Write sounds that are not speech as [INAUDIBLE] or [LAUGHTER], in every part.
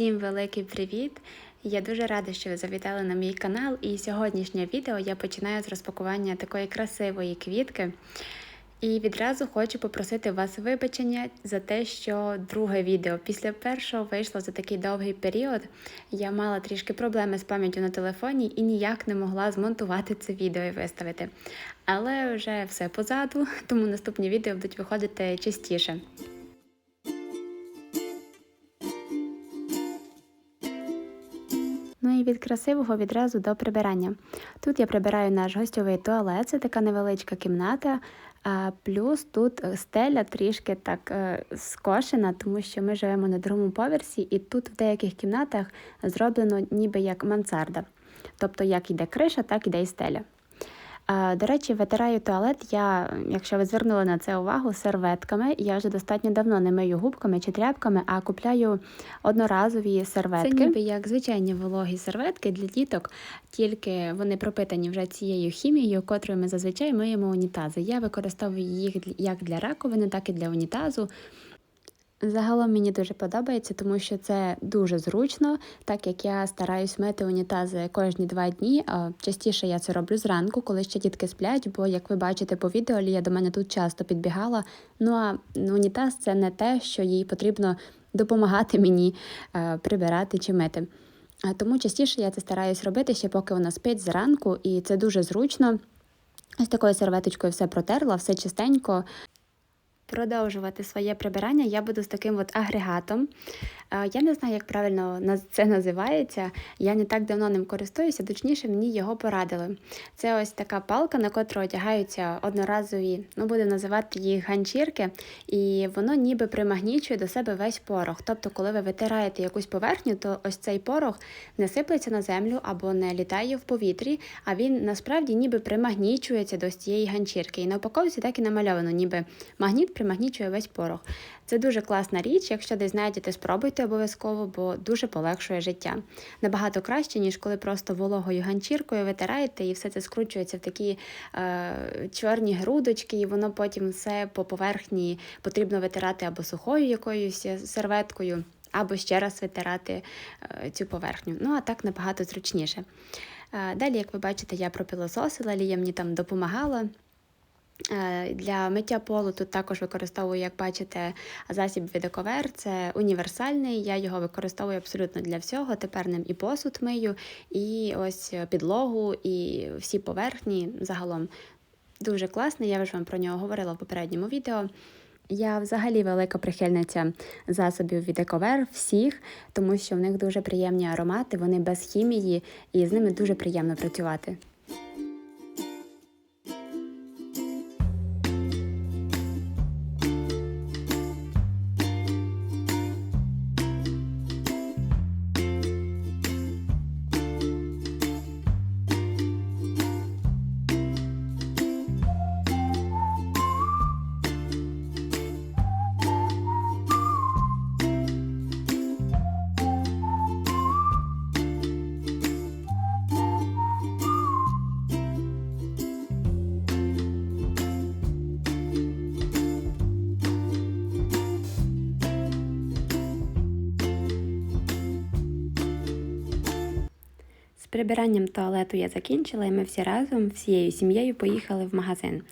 Всім великий привіт! Я дуже рада, що ви завітали на мій канал. І сьогоднішнє відео я починаю з розпакування такої красивої квітки. І відразу хочу попросити вас вибачення за те, що друге відео після першого вийшло за такий довгий період. Я мала трішки проблеми з пам'яттю на телефоні і ніяк не могла змонтувати це відео і виставити. Але вже все позаду, [LAUGHS] тому наступні відео будуть виходити частіше. І від красивого відразу до прибирання. Тут я прибираю наш гостьовий туалет, це така невеличка кімната. А плюс тут стеля трішки так е, скошена, тому що ми живемо на другому поверсі, і тут в деяких кімнатах зроблено ніби як мансарда. Тобто, як йде криша, так іде і стеля. До речі, витираю туалет. Я, якщо ви звернули на це увагу, серветками. Я вже достатньо давно не мию губками чи тряпками, а купляю одноразові серветки. Це ніби як звичайні вологі серветки для діток, тільки вони пропитані вже цією хімією, котрою ми зазвичай миємо унітази. Я використовую їх як для раковини, так і для унітазу. Загалом мені дуже подобається, тому що це дуже зручно, так як я стараюсь мити унітази кожні два дні. Частіше я це роблю зранку, коли ще дітки сплять, бо, як ви бачите по відео, Лія до мене тут часто підбігала. Ну а унітаз це не те, що їй потрібно допомагати мені прибирати чи мити. Тому частіше я це стараюсь робити ще поки вона спить зранку, і це дуже зручно. Ось такою серветочкою все протерла, все чистенько. Продовжувати своє прибирання я буду з таким от агрегатом. Я не знаю, як правильно це називається. Я не так давно ним користуюся, точніше, мені його порадили. Це ось така палка, на котру одягаються одноразові, ну будемо називати їх ганчірки, і воно ніби примагнічує до себе весь порох. Тобто, коли ви витираєте якусь поверхню, то ось цей порох не сиплеться на землю або не літає в повітрі, а він насправді ніби примагнічується до цієї ганчірки. І на упаковці так і намальовано, ніби магніт примагнічує весь порох. Це дуже класна річ, якщо десь знайдете, спробуйте обов'язково, бо дуже полегшує життя. Набагато краще, ніж коли просто вологою ганчіркою витираєте і все це скручується в такі е, чорні грудочки, і воно потім все по поверхні потрібно витирати або сухою якоюсь серветкою, або ще раз витирати е, цю поверхню. Ну, а так набагато зручніше. Е, далі, як ви бачите, я пропилососила, Лія мені там допомагала. Е, для миття полу тут також використовую, як бачите, засіб від Ековер. Це універсальний, я його використовую абсолютно для всього. Тепер ним і посуд мию, і ось підлогу, і всі поверхні загалом дуже класний. Я вже вам про нього говорила в попередньому відео. Я взагалі велика прихильниця засобів від Ековер всіх, тому що в них дуже приємні аромати, вони без хімії, і з ними дуже приємно працювати. Прибиранням туалету я закінчила, і ми всі разом, всією сім'єю поїхали в магазин.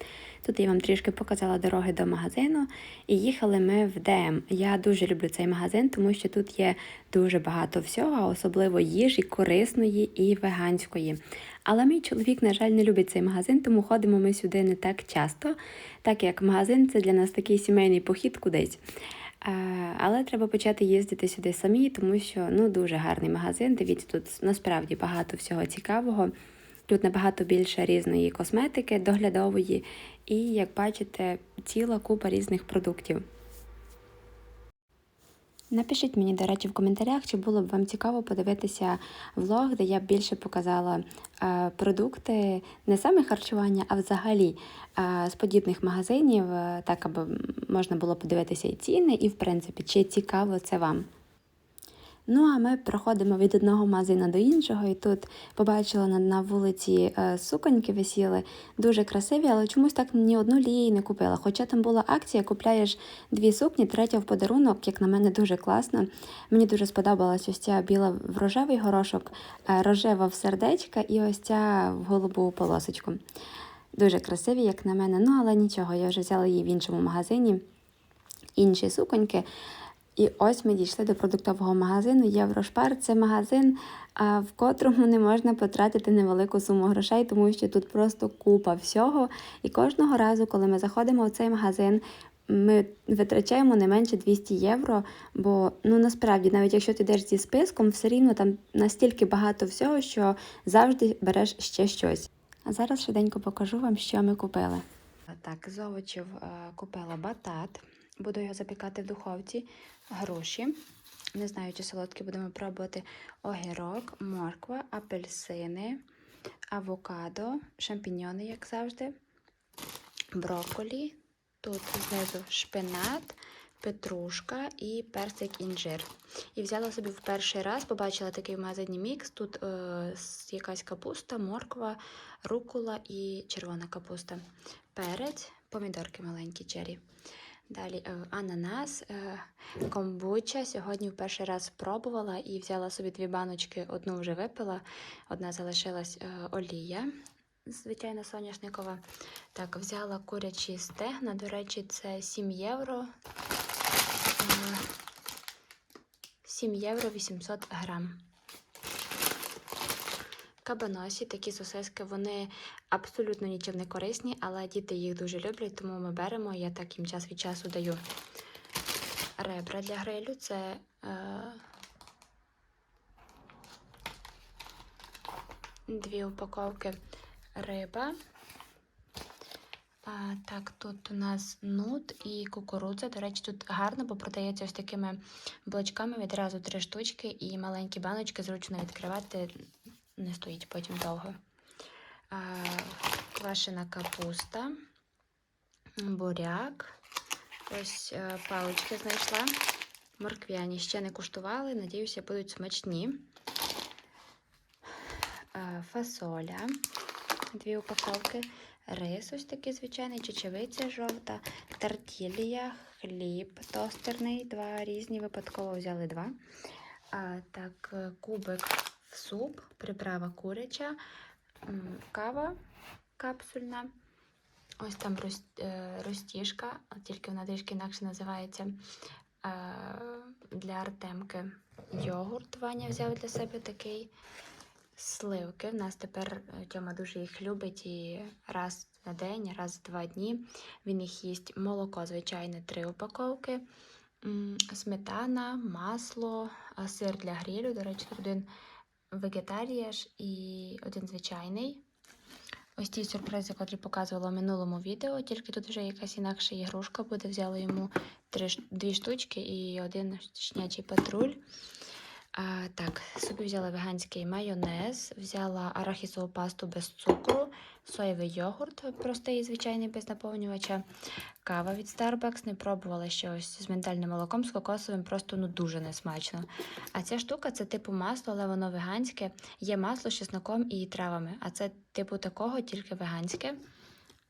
Тут я вам трішки показала дороги до магазину, і їхали ми в ДМ. Я дуже люблю цей магазин, тому що тут є дуже багато всього, особливо їжі, корисної і веганської. Але мій чоловік, на жаль, не любить цей магазин, тому ходимо ми сюди не так часто, так як магазин це для нас такий сімейний похід кудись. Але треба почати їздити сюди самі, тому що ну дуже гарний магазин. Дивіться, тут насправді багато всього цікавого. Тут набагато більше різної косметики, доглядової, і, як бачите, ціла купа різних продуктів. Напишіть мені, до речі, в коментарях, чи було б вам цікаво подивитися влог, де я б більше показала е, продукти, не саме харчування, а взагалі е, з подібних магазинів, е, так аби можна було подивитися і ціни, і в принципі, чи цікаво це вам. Ну а ми проходимо від одного магазину до іншого, і тут побачила на, на вулиці е, суконьки висіли, дуже красиві, але чомусь так ні одну лії не купила. Хоча там була акція, купляєш дві сукні, третя в подарунок, як на мене, дуже класно. Мені дуже сподобалась ось ця біла в рожевий горошок, е, рожева в сердечка і ось ця в голубу полосочку. Дуже красиві, як на мене. Ну, але нічого, я вже взяла її в іншому магазині, інші суконьки. І ось ми дійшли до продуктового магазину Єврошпар. Це магазин, в котрому не можна потратити невелику суму грошей, тому що тут просто купа всього. І кожного разу, коли ми заходимо в цей магазин, ми витрачаємо не менше 200 євро. Бо ну насправді, навіть якщо ти йдеш зі списком, все рівно там настільки багато всього, що завжди береш ще щось. А зараз швиденько покажу вам, що ми купили. Так, з овочів е, купила батат. Буду його запікати в духовці. Груші. Не знаю, чи солодкі будемо пробувати. Огірок, морква, апельсини, авокадо, шампіньони, як завжди, брокколі. Тут знизу шпинат, петрушка і персик інжир. І взяла собі в перший раз, побачила такий в магазині мікс. Тут е, якась капуста, морква, рукула і червона капуста. Перець, помідорки маленькі чері. Далі е, ананас, е, комбуча. Сьогодні в перший раз спробувала і взяла собі дві баночки, одну вже випила, одна залишилась е, олія, звичайно, соняшникова. Так, взяла курячі стегна. До речі, це 7 євро. Е, 7 євро 800 грам. Кабаносі, такі сосиски, вони абсолютно нічим не корисні, але діти їх дуже люблять, тому ми беремо. Я так їм час від часу даю. Ребра для грилю це е, дві упаковки риба. А, так, тут у нас нут і кукурудза. До речі, тут гарно, бо продається ось такими блочками відразу три штучки і маленькі баночки зручно відкривати, не стоїть потім довго. Квашена капуста, буряк. Ось е, палички знайшла. Морквяні ще не куштували, надіюся, будуть смачні. Е, Фасоля, дві упаковки. Рис ось такий звичайний, чечевиця жовта, тартілія, хліб тостерний, два різні, випадково взяли два. А, так, е, кубик суп, приправа куряча, кава капсульна. Ось там е, розтіжка, тільки вона трішки інакше називається е, для Артемки. Йогурт Ваня взяв для себе такий. Сливки. В нас тепер е, Тьома дуже їх любить і раз на день, раз в два дні. Він їх їсть молоко, звичайне, три упаковки, сметана, масло, сир для грилю. До речі, один вегетарієш і один звичайний. Ось ті сюрпризи, котрі показувала в минулому відео, тільки тут вже якась інакша ігрушка буде. Взяла йому три, дві штучки і один шнячий патруль. А, так, собі взяла веганський майонез, взяла арахісову пасту без цукру, соєвий йогурт, простий, звичайний, без наповнювача, кава від Starbucks. Не пробувала ще ось з ментальним молоком, з кокосовим, просто ну дуже несмачно. А ця штука це типу масло, але воно веганське. Є масло з чесноком і травами. А це типу такого, тільки веганське.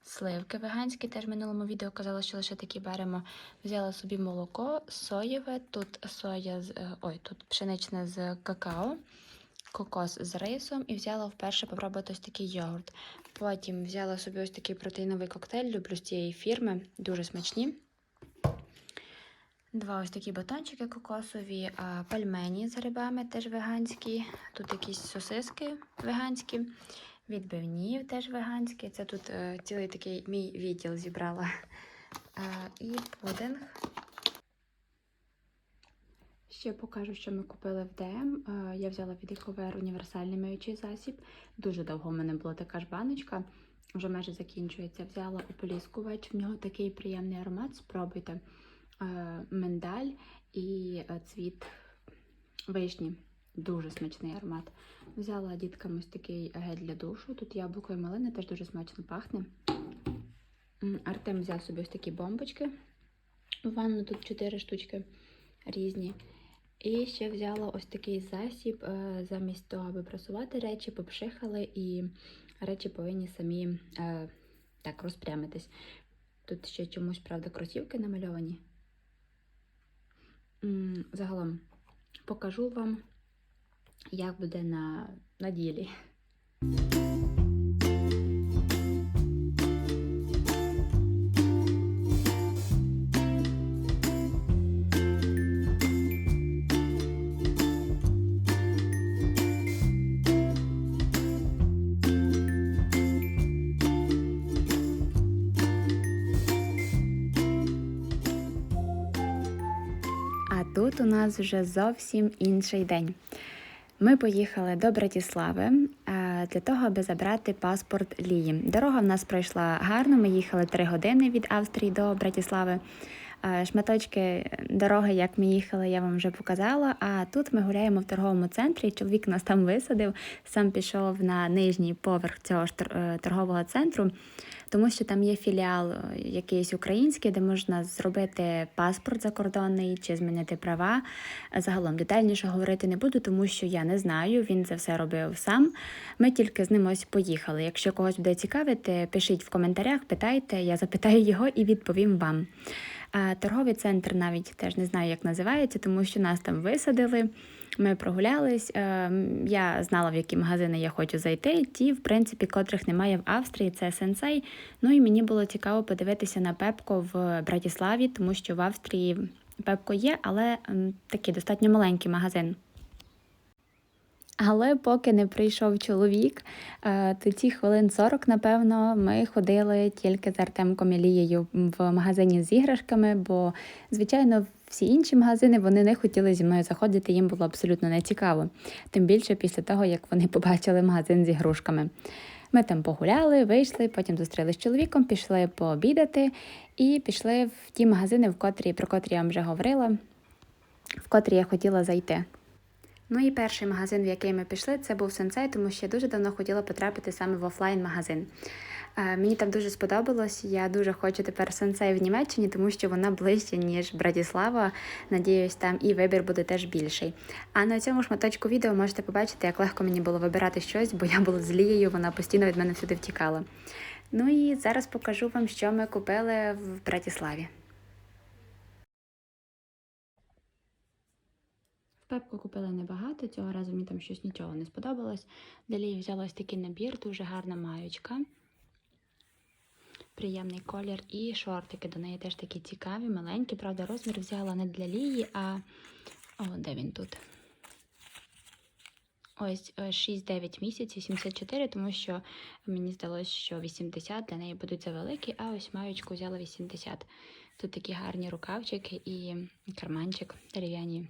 Сливки веганські, теж в минулому відео казала, що лише такі беремо. Взяла собі молоко, соєве, тут соя з е, ой, тут пшеничне з какао, кокос з рисом і взяла вперше попробувати ось такий йогурт. Потім взяла собі ось такий протеїновий коктейль, люблю з цієї фірми, дуже смачні. Два ось такі батончики кокосові, а, пельмені з грибами теж веганські. Тут якісь сосиски веганські, відбивні теж веганські. Це тут е, цілий такий мій відділ зібрала. А, і пудинг. Ще покажу, що ми купили в ДМ. Е, Я взяла від Ecover універсальний миючий засіб. Дуже довго в мене була така ж баночка, вже майже закінчується. Взяла ополіскувач, в нього такий приємний аромат. Спробуйте Е, миндаль і е, цвіт вишні. Дуже смачний аромат. Взяла діткам ось такий гель для душу. Тут яблуко і малина теж дуже смачно пахне. Артем взяв собі ось такі бомбочки. В ванну тут 4 штучки різні. І ще взяла ось такий засіб е, замість того, аби просувати речі, попшихали, і речі повинні самі е, так розпрямитись. Тут ще чомусь, правда, кросівки намальовані. Загалом покажу вам, як буде на, на ділі. Тут у нас вже зовсім інший день. Ми поїхали до Братіслави е, для того, аби забрати паспорт Лії. Дорога в нас пройшла гарно. Ми їхали три години від Австрії до Братіслави. Е, Шматочки дороги, як ми їхали, я вам вже показала. А тут ми гуляємо в торговому центрі. Чоловік нас там висадив, сам пішов на нижній поверх цього ж е, торгового центру, тому що там є філіал е, якийсь український, де можна зробити паспорт закордонний чи змінити права. Загалом детальніше говорити не буду, тому що я не знаю. Він це все робив сам. Ми тільки з ним ось поїхали. Якщо когось буде цікавити, пишіть в коментарях, питайте, я запитаю його і відповім вам. Торговий центр навіть теж не знаю, як називається, тому що нас там висадили. Ми прогулялись. е, Я знала, в які магазини я хочу зайти. Ті, в принципі, котрих немає в Австрії, це сенсей. Ну і мені було цікаво подивитися на Пепко в Братіславі, тому що в Австрії Пепко є, але такий достатньо маленький магазин. Але поки не прийшов чоловік, е, то ці хвилин 40, напевно, ми ходили тільки з Артемком і Лією в магазині з іграшками, бо, звичайно, всі інші магазини вони не хотіли зі мною заходити, їм було абсолютно не цікаво. Тим більше після того, як вони побачили магазин з ігрушками. Ми там погуляли, вийшли, потім зустрілися з чоловіком, пішли пообідати і пішли в ті магазини, в котрі, про котрі я вам вже говорила, в котрі я хотіла зайти. Ну і перший магазин, в який ми пішли, це був сенсей, тому що я дуже давно хотіла потрапити саме в офлайн-магазин. Е, Мені там дуже сподобалось. Я дуже хочу тепер сенсей в Німеччині, тому що вона ближче, ніж Братіслава. Надіюсь, там і вибір буде теж більший. А на цьому шматочку відео можете побачити, як легко мені було вибирати щось, бо я була з Лією, вона постійно від мене всюди втікала. Ну і зараз покажу вам, що ми купили в Братіславі. В Пепко купили небагато, цього разу мені там щось нічого не сподобалось. Далі взяла ось такий набір, дуже гарна маючка. Приємний колір і шортики до неї теж такі цікаві, маленькі. Правда, розмір взяла не для Лії, а о, де він тут? Ось е, 6-9 місяців, 74, тому що мені здалося, що 80 для неї будуть завеликі, а ось маючку взяла 80. Тут такі гарні рукавчики і карманчик дерев'яні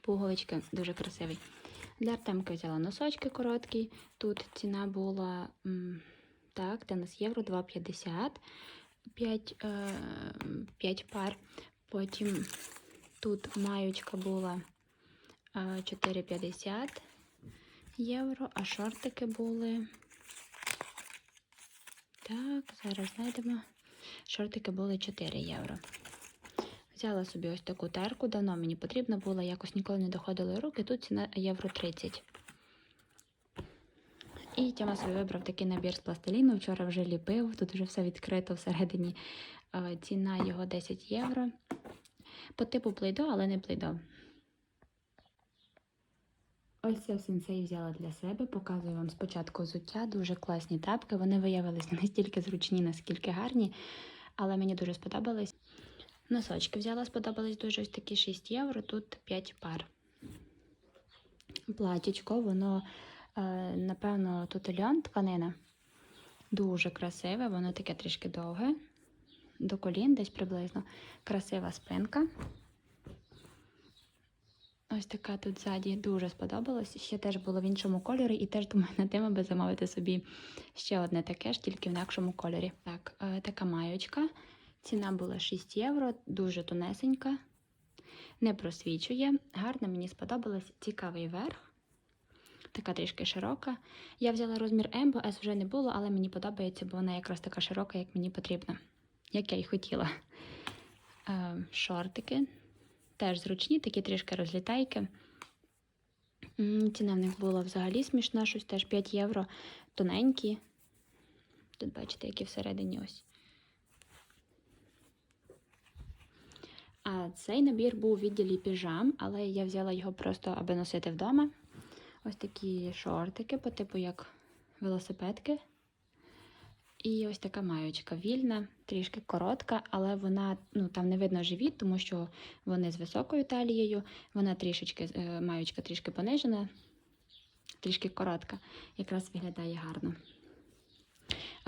пуговички, дуже красивий. Для Артемки взяла носочки короткі. Тут ціна була так, для нас євро 2,50 5, е, 5 пар. Потім тут маючка була е, 4,50 євро, а шортики були. Так, зараз знайдемо. Шортики були 4 євро. Взяла собі ось таку терку, давно мені потрібна була, якось ніколи не доходили руки, тут ціна євро 30. І Тьома собі вибрав такий набір з пластиліну. Вчора вже ліпив, тут вже все відкрито всередині. Е, Ціна його 10 євро. По типу плейдо, але не плейдо. Ось це сенсей взяла для себе. Показую вам спочатку взуття. Дуже класні тапки. Вони виявилися [LAUGHS] настільки зручні, наскільки гарні, але мені дуже сподобались. Носочки взяла, сподобались дуже ось такі 6 євро, тут 5 пар. Платічко, воно, е, напевно, тут льон тканина. Дуже красиве, воно таке трішки довге, до колін десь приблизно. Красива спинка. Ось така тут ззаді дуже сподобалась. Ще теж було в іншому кольорі, і теж думаю над тим, аби замовити собі ще одне таке ж, тільки в інакшому кольорі. Так, е, така маєчка. Ціна була 6 євро, дуже тонесенька, не просвічує. Гарно мені сподобалось цікавий верх. Така трішки широка. Я взяла розмір М, бо S вже не було, але мені подобається, бо вона якраз така широка, як мені потрібно, як я й хотіла. Е, шортики теж зручні, такі трішки розлітайки. Ціна в них була взагалі смішна, щось теж 5 євро, тоненькі. Тут бачите, які всередині ось. А цей набір був у відділі піжам, але я взяла його просто, аби носити вдома. Ось такі шортики, по типу як велосипедки. І ось така маючка вільна, трішки коротка, але вона ну там не видно живіт, тому що вони з високою талією. Вона трішечки е, маючка трішки понижена, трішки коротка. Якраз виглядає гарно.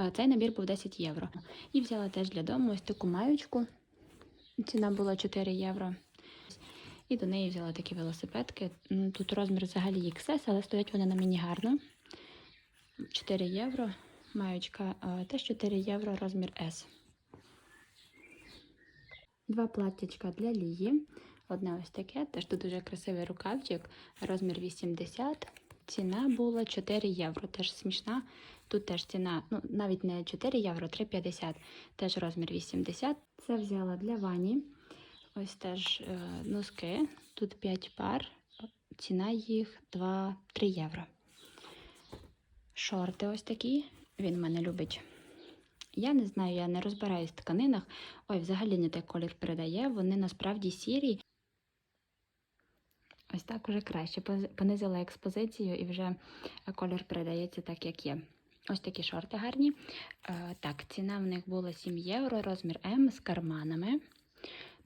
Е, Цей набір був 10 євро. І взяла теж для дому ось таку маючку. Ціна була 4 євро. І до неї взяла такі велосипедки. Тут розмір взагалі XS, але стоять вони на мені гарно. 4 євро. Маючка теж 4 євро, розмір S. Два платтячка для Лії. Одне ось таке, теж тут дуже красивий рукавчик, розмір 80. Ціна була 4 євро, теж смішна. Тут теж ціна, ну навіть не 4 євро, 3,50, теж розмір 80. Це взяла для вані. Ось теж е, носки. Тут 5 пар, ціна їх 2-3 євро. Шорти ось такі. Він мене любить. Я не знаю, я не розбираюсь в тканинах. Ой, взагалі не той колір передає. Вони насправді сірі. Ось так вже краще. Понизила експозицію і вже колір передається так, як є. Ось такі шорти гарні. Е, так, ціна в них була 7 євро, розмір М з карманами.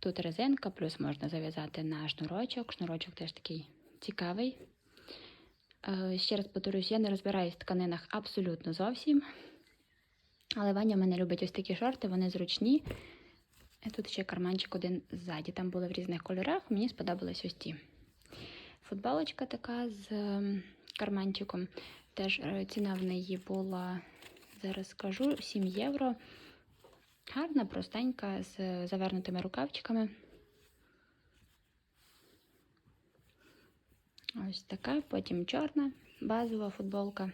Тут резинка, плюс можна зав'язати на шнурочок. Шнурочок теж такий цікавий. Е, Ще раз повторюсь, я не розбираюсь в тканинах абсолютно зовсім. Але Ваня в мене любить ось такі шорти, вони зручні. Тут ще карманчик один ззаді. Там були в різних кольорах. Мені сподобались ось ті. Футболочка така з ем, карманчиком. Теж е, ціна в неї була, зараз скажу, 7 євро. Гарна, простенька, з завернутими рукавчиками. Ось така, потім чорна базова футболка.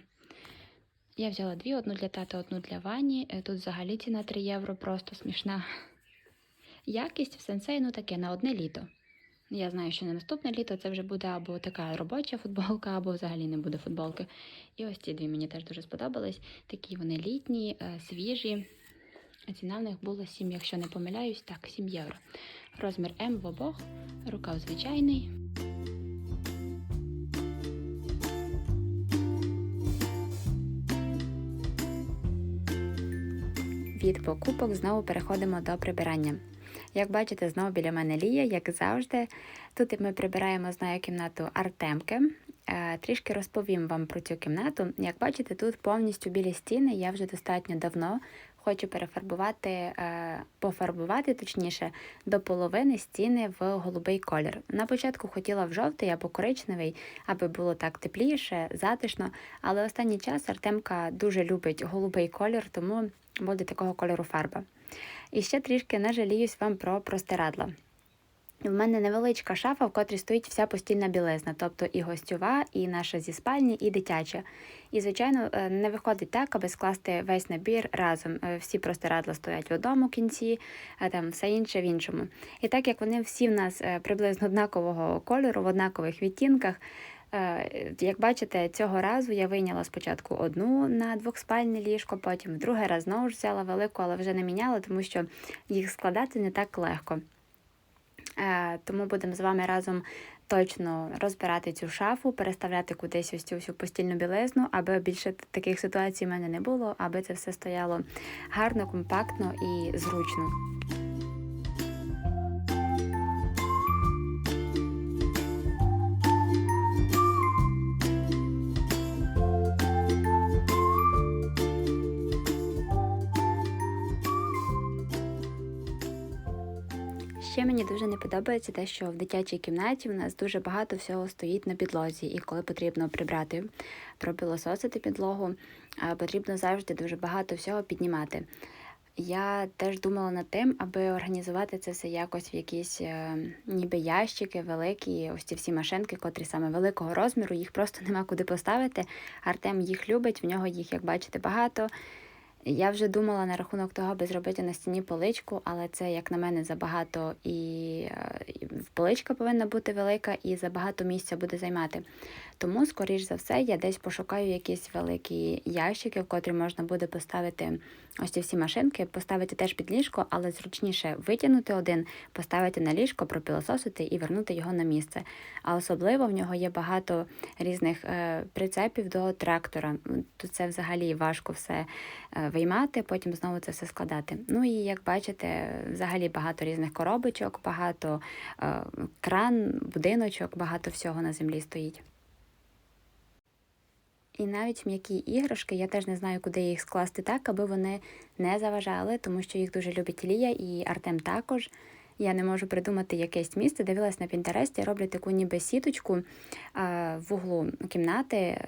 Я взяла дві, одну для тата, одну для Вані. Е, Тут взагалі ціна 3 євро, просто смішна. Якість в сенсей, ну таке, на одне літо. Я знаю, що на наступне літо це вже буде або така робоча футболка, або взагалі не буде футболки. І ось ці дві мені теж дуже сподобались. Такі вони літні, е, свіжі. Ціна в них була 7, якщо не помиляюсь, так, 7 євро. Розмір М в обох, рукав звичайний. Від покупок знову переходимо до прибирання. Як бачите, знову біля мене Лія, як завжди. Тут ми прибираємо з нею кімнату Артемки. Е, Трішки розповім вам про цю кімнату. Як бачите, тут повністю білі стіни. Я вже достатньо давно хочу перефарбувати, е, пофарбувати точніше до половини стіни в голубий колір. На початку хотіла в жовтий або коричневий, аби було так тепліше, затишно. Але останній час Артемка дуже любить голубий колір, тому буде такого кольору фарба. І ще трішки не вам про простирадла. В мене невеличка шафа, в котрій стоїть вся постільна білизна, тобто і гостьова, і наша зі спальні, і дитяча. І, звичайно, е, не виходить так, аби скласти весь набір разом. Е, Всі простирадла стоять в одному кінці, а там все інше в іншому. І так як вони всі в нас е, приблизно однакового кольору, в однакових відтінках. Е, Як бачите, цього разу я вийняла спочатку одну на двохспальне ліжко, потім в другий раз знову ж взяла велику, але вже не міняла, тому що їх складати не так легко. Е, Тому будемо з вами разом точно розбирати цю шафу, переставляти кудись ось цю всю постільну білизну, аби більше таких ситуацій в мене не було, аби це все стояло гарно, компактно і зручно. Мені дуже не подобається те, що в дитячій кімнаті в нас дуже багато всього стоїть на підлозі, і коли потрібно прибрати, пропилососити підлогу, потрібно завжди дуже багато всього піднімати. Я теж думала над тим, аби організувати це все якось в якісь е, ніби ящики великі, ось ці всі машинки, котрі саме великого розміру, їх просто [LAUGHS] нема куди поставити. Артем їх любить, в нього їх, як бачите, багато. Я вже думала на рахунок того, аби зробити на стіні поличку, але це, як на мене, забагато і е, поличка повинна бути велика, і забагато місця буде займати. Тому, скоріш за все, я десь пошукаю якісь великі ящики, в котрі можна буде поставити ось ці всі машинки, поставити теж під ліжко, але зручніше витягнути один, поставити на ліжко, пропілососити і вернути його на місце. А особливо в нього є багато різних е, прицепів до трактора. Тут це взагалі важко все е, виймати, потім знову це все складати. Ну і як бачите, взагалі багато різних коробочок, багато е, кран, будиночок, багато всього на землі стоїть. І навіть м'які іграшки, я теж не знаю, куди їх скласти так, аби вони не заважали, тому що їх дуже любить Лія і Артем також. Я не можу придумати якесь місце. Дивилась на Пінтересті, роблять таку ніби сіточку в углу кімнати.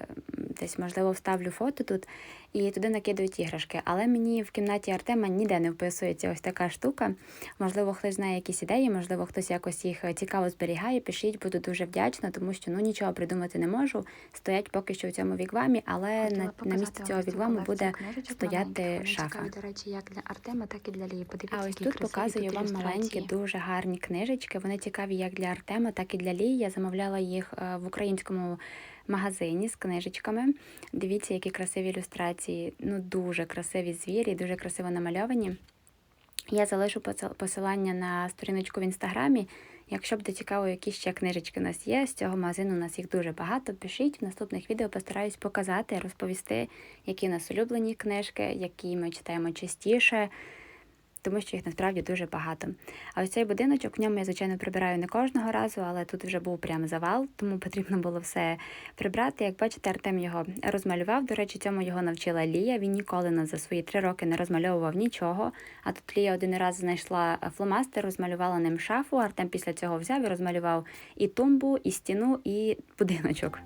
Десь, можливо, вставлю фото тут і туди накидують іграшки. Але мені в кімнаті Артема ніде не вписується ось така штука. Можливо, хтось знає якісь ідеї, можливо, хтось якось їх цікаво зберігає. Пишіть, буду дуже вдячна, тому що ну нічого придумати не можу. Стоять поки що в цьому вігвамі, але Хотіла на, на місці цього колекцію буде стояти. Шафа. до речі, як для Артема, так і для Лії. Подивіться, А ось тут показую вам маленькі, дуже гарні книжечки. Вони цікаві як для Артема, так і для Лії. Я замовляла їх е, в українському магазині з книжечками. Дивіться, які красиві ілюстрації. Ну, дуже красиві звірі, дуже красиво намальовані. Я залишу посил- посилання на сторіночку в інстаграмі. Якщо буде цікаво, які ще книжечки у нас є, з цього магазину у нас їх дуже багато. Пишіть в наступних відео, постараюсь показати, розповісти, які у нас улюблені книжки, які ми читаємо частіше, тому що їх насправді дуже багато. А ось цей будиночок в ньому я, звичайно, прибираю не кожного разу, але тут вже був прям завал, тому потрібно було все прибрати. Як бачите, Артем його розмалював. До речі, цьому його навчила Лія. Він ніколи на за свої три роки не розмальовував нічого. А тут Лія один раз знайшла фломастер, розмалювала ним шафу. Артем після цього взяв і розмалював і тумбу, і стіну, і будиночок.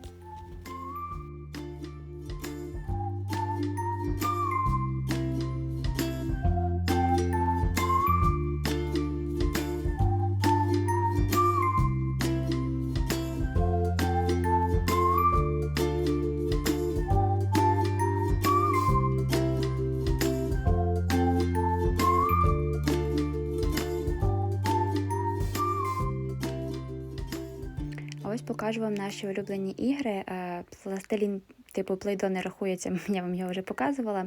Покажу вам наші улюблені ігри. Е, Пластилін типу Play-Doh не рахується, [LAUGHS] я вам його вже показувала.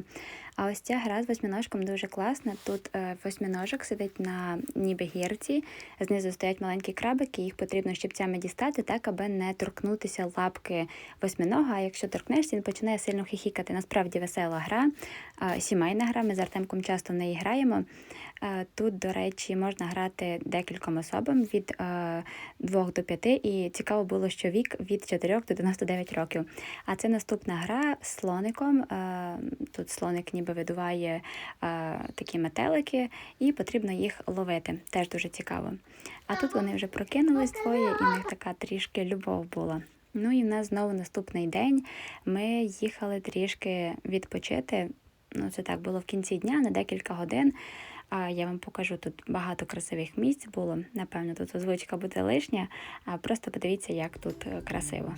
А ось ця гра з восьминожком дуже класна. Тут е, восьминожок сидить на ніби гірці, знизу стоять маленькі крабики, їх потрібно щипцями дістати, так, аби не торкнутися лапки восьминога. А якщо торкнешся, він починає сильно хихікати. Насправді весела гра, е, сімейна гра. Ми з Артемком часто в неї граємо. Е, Тут, до речі, можна грати декільком особам від 2 до 5, і цікаво було, що вік від 4 до 99 років. А це наступна гра з слоником. Тут слоник ніби видуває е, такі метелики, і потрібно їх ловити. Теж дуже цікаво. А тут вони вже прокинулись двоє, і в них така трішки любов була. Ну і в нас знову наступний день. Ми їхали трішки відпочити. Ну, це так було в кінці дня на декілька годин. А я вам покажу тут багато красивих місць було. Напевно, тут озвучка буде лишня, а просто подивіться, як тут е, красиво.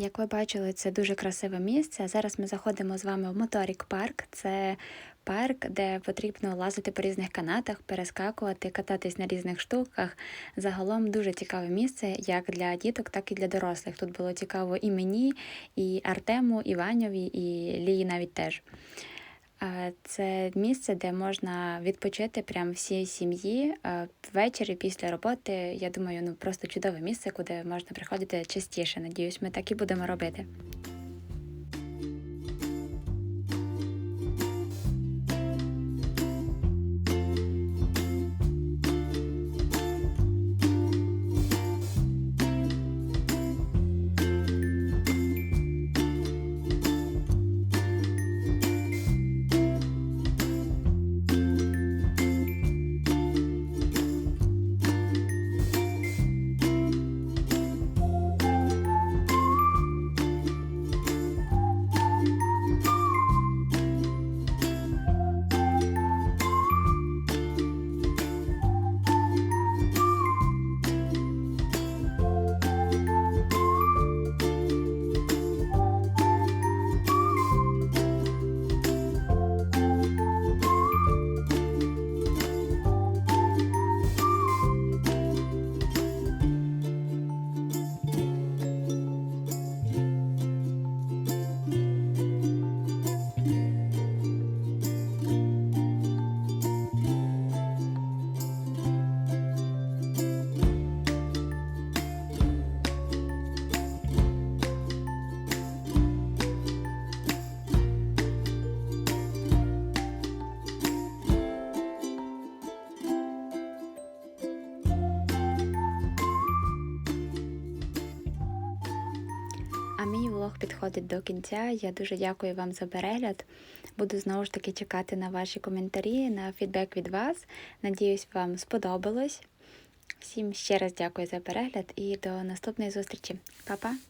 Як ви бачили, це дуже красиве місце. Зараз ми заходимо з вами в Моторік парк. Це парк, де потрібно лазити по різних канатах, перескакувати, кататись на різних штуках. Загалом дуже цікаве місце як для діток, так і для дорослих. Тут було цікаво і мені, і Артему, і Ваньові, і Лії навіть теж. Це місце, де можна відпочити прям всій сім'ї ввечері після роботи. Я думаю, ну просто чудове місце, куди можна приходити частіше. Надіюсь, ми так і будемо робити. Влог підходить до кінця. Я дуже дякую вам за перегляд. Буду знову ж таки чекати на ваші коментарі, на фідбек від вас. Надіюсь, вам сподобалось. Всім ще раз дякую за перегляд і до наступної зустрічі. Па-па!